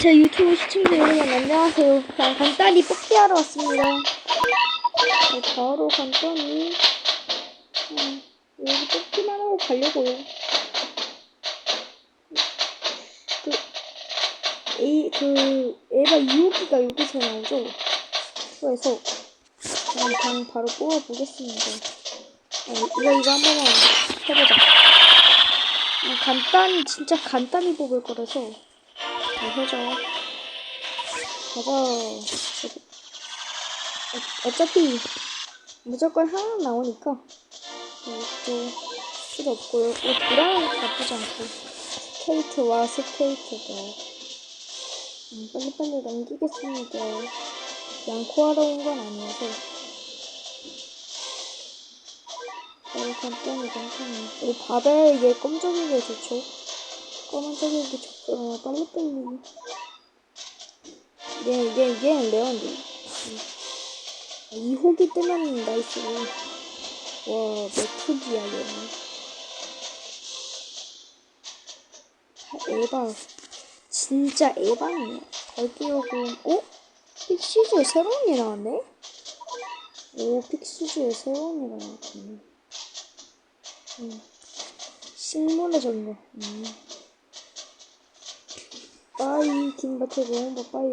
제 유튜브 시청자 여러분 안녕하세요. 자, 간단히 뽑기하러 왔습니다. 네, 바로 간단히 음, 여기 뽑기만 하고 가려고요. 그, 이, 그 에바 2호기가 여기서 나오죠? 그래서 그냥 방 바로 뽑아보겠습니다. 아, 이거 이거 한 번만 해보자. 음, 간단히 진짜 간단히 뽑을 거라서 잘 해줘. 어, 어차피 무조건 하나 나오니까 이것도 필요 없고요. 이 도라는 나쁘지 않고 스케이트와 스케이트가 음, 빨리빨리 넘기겠습니다. 양코하러 온 건 아니어서 어, 간단히 간단히 우리 밥에 얘 검정이게 좋죠. 검은색이 좋고 어, 빨리빨리 얘, 얘, 얘는 레어인데. 이 호기 뜨면 나이스 와 메뚜기야 얘는. 에바. 진짜 에바네. 갈비오금 어? 픽시즈에 새로운 애 나왔네? 오 픽시즈에 새로운 애가 나왔네. 음. 식물의 전로 음. 빠이 김바태 모험바 빠이